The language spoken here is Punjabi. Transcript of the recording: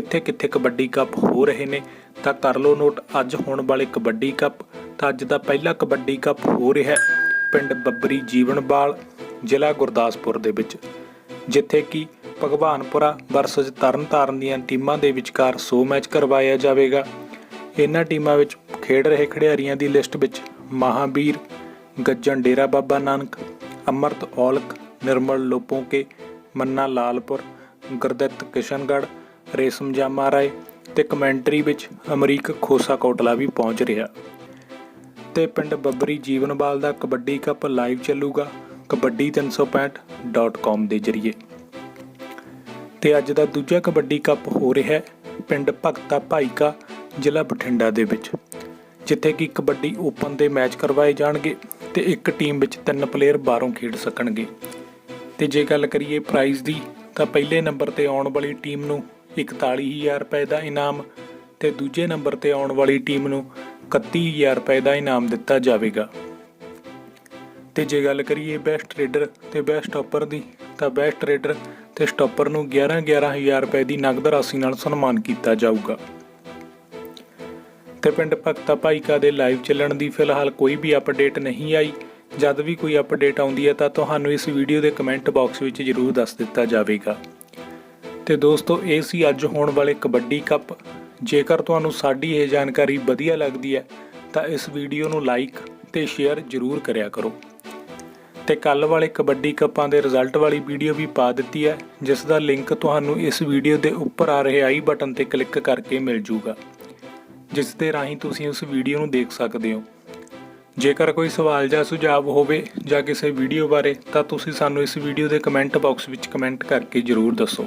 ਕਿੱਥੇ-ਕਿੱਥੇ ਕਬੱਡੀ ਕੱਪ ਹੋ ਰਹੇ ਨੇ, ਤਾਂ ਕਰ ਲਓ ਨੋਟ, ਅੱਜ ਹੋਣ ਵਾਲੇ ਕਬੱਡੀ ਕੱਪ, ਤਾਂ ਅੱਜ ਦਾ ਪਹਿਲਾ ਕਬੱਡੀ ਕੱਪ ਹੋ ਰਿਹਾ ਪਿੰਡ ਬੱਬਰੀ ਜੀਵਨਬਾਲ ਜ਼ਿਲ੍ਹਾ ਗੁਰਦਾਸਪੁਰ ਦੇ ਵਿੱਚ। ਜਿੱਥੇ ਕਿ ਭਗਵਾਨਪੁਰਾ ਵਰਸਸ ਤਰਨਤਾਰਨ ਦੀਆਂ ਟੀਮਾਂ ਦੇ ਵਿਚਕਾਰ 100 ਮੈਚ ਕਰਵਾਇਆ ਜਾਵੇਗਾ। ਇਹਨਾਂ ਟੀਮਾਂ ਵਿੱਚ ਖੇਡ ਰਹੇ ਖਿਡਾਰੀਆਂ ਦੀ ਲਿਸਟ ਵਿੱਚ ਮਹਾਬੀਰ, ਗੱਜਣ ਡੇਰਾ ਬਾਬਾ ਨਾਨਕ, ਅਮਰਤ ਔਲਕ ਨਿਰਮਲ ਲੋਪੋਕੇ, ਮੰਨਾ ਲਾਲਪੁਰ, ਗੁਰਦਿੱਤ ਕਿਸ਼ਨਗੜ੍ਹ ਰੇਸ਼ਮ ਜਾਮਾ ਰਾਏ ਤੇ ਕਮੈਂਟਰੀ ਵਿੱਚ ਅਮਰੀਕ ਖੋਸਾ ਕੋਟਲਾ ਵੀ ਪਹੁੰਚ ਰਿਹਾ। ਤੇ ਪਿੰਡ ਬੱਬਰੀ ਜੀਵਨਵਾਲ ਦਾ ਕਬੱਡੀ ਕੱਪ ਲਾਈਵ ਚੱਲੂਗਾ kabaddi365.com ਦੇ ਜ਼ਰੀਏ। ਤੇ ਅੱਜ ਦਾ ਦੂਜਾ ਕਬੱਡੀ ਕੱਪ ਹੋ ਰਿਹਾ ਹੈ ਪਿੰਡ ਭਗਤਾ ਭਾਈਕਾ, ਜ਼ਿਲ੍ਹਾ ਬਠਿੰਡਾ ਦੇ ਵਿੱਚ, ਜਿੱਥੇ ਕਿ ਕਬੱਡੀ ਓਪਨ ਦੇ ਮੈਚ ਕਰਵਾਏ ਜਾਣਗੇ ਤੇ ਇੱਕ ਟੀਮ ਵਿੱਚ ਤਿੰਨ ਪਲੇਅਰ ਬਾਹਰੋਂ ਖੇਡ ਸਕਣਗੇ। ਤੇ ਜੇ ਗੱਲ ਕਰੀਏ ਪ੍ਰਾਈਜ਼ ਦੀ, ਤਾਂ ਪਹਿਲੇ ਨੰਬਰ ਤੇ ਆਉਣ ਵਾਲੀ ਟੀਮ ਨੂੰ 41000 ਰੁਪਏ ਦਾ ਇਨਾਮ ਤੇ ਦੂਜੇ ਨੰਬਰ ਤੇ ਆਉਣ ਵਾਲੀ ਟੀਮ ਨੂੰ 31000 ਰੁਪਏ ਦਾ ਇਨਾਮ ਦਿੱਤਾ ਜਾਵੇਗਾ। ਤੇ ਜੇ ਗੱਲ ਕਰੀਏ ਬੈਸਟ ਰੇਡਰ ਤੇ ਬੈਸਟ ਸਟਾਪਰ ਦੀ, ਤਾਂ ਬੈਸਟ ਰੇਡਰ ਤੇ ਸਟਾਪਰ ਨੂੰ 11 11000 ਰੁਪਏ ਦੀ ਨਗਦ ਰਾਸ਼ੀ ਨਾਲ ਸਨਮਾਨ ਕੀਤਾ ਜਾਊਗਾ। ਤੇ ਪਿੰਡ ਭਗਤਾ ਭਾਈਕਾ ਦੇ ਲਾਈਵ ਚੱਲਣ ਦੀ ਫਿਲਹਾਲ ਕੋਈ ਵੀ ਅਪਡੇਟ ਨਹੀਂ ਆਈ। ਜਦ ਵੀ ਕੋਈ ਅਪਡੇਟ ਆਉਂਦੀ ਹੈ ਤਾਂ ਤੁਹਾਨੂੰ ਇਸ ਵੀਡੀਓ ਦੇ ਕਮੈਂਟ ਬਾਕਸ ਵਿੱਚ ਜ਼ਰੂਰ ਦੱਸ ਦਿੱਤਾ ਜਾਵੇਗਾ। ਤੇ ਦੋਸਤੋ, ਇਹ ਸੀ ਅੱਜ ਹੋਣ ਵਾਲੇ ਕਬੱਡੀ ਕੱਪ। ਜੇਕਰ ਤੁਹਾਨੂੰ ਸਾਡੀ ਇਹ ਜਾਣਕਾਰੀ ਵਧੀਆ ਲੱਗਦੀ ਹੈ, ਤਾਂ ਇਸ ਵੀਡੀਓ ਨੂੰ ਲਾਈਕ ਤੇ ਸ਼ੇਅਰ ਜ਼ਰੂਰ ਕਰਿਆ ਕਰੋ। ਤੇ ਕੱਲ ਵਾਲੇ ਕਬੱਡੀ ਕੱਪਾਂ ਦੇ ਰਿਜ਼ਲਟ ਵਾਲੀ ਵੀਡੀਓ ਵੀ ਪਾ ਦਿੱਤੀ ਹੈ, ਜਿਸ ਦਾ ਲਿੰਕ ਤੁਹਾਨੂੰ ਇਸ ਵੀਡੀਓ ਦੇ ਉੱਪਰ ਆ ਰਹੇ ਆਈ ਬਟਨ ਤੇ ਕਲਿੱਕ ਕਰਕੇ ਮਿਲ ਜੂਗਾ, ਜਿਸ ਦੇ ਰਾਹੀਂ ਤੁਸੀਂ ਉਸ ਵੀਡੀਓ ਨੂੰ ਦੇਖ ਸਕਦੇ ਹੋ। ਜੇਕਰ ਕੋਈ ਸਵਾਲ ਜਾਂ ਸੁਝਾਅ ਹੋਵੇ ਜਾਂ ਕਿਸੇ ਵੀਡੀਓ ਬਾਰੇ, ਤਾਂ ਤੁਸੀਂ ਸਾਨੂੰ ਇਸ ਵੀਡੀਓ ਦੇ ਕਮੈਂਟ ਬਾਕਸ ਵਿੱਚ ਕਮੈਂਟ ਕਰਕੇ ਜ਼ਰੂਰ ਦੱਸੋ।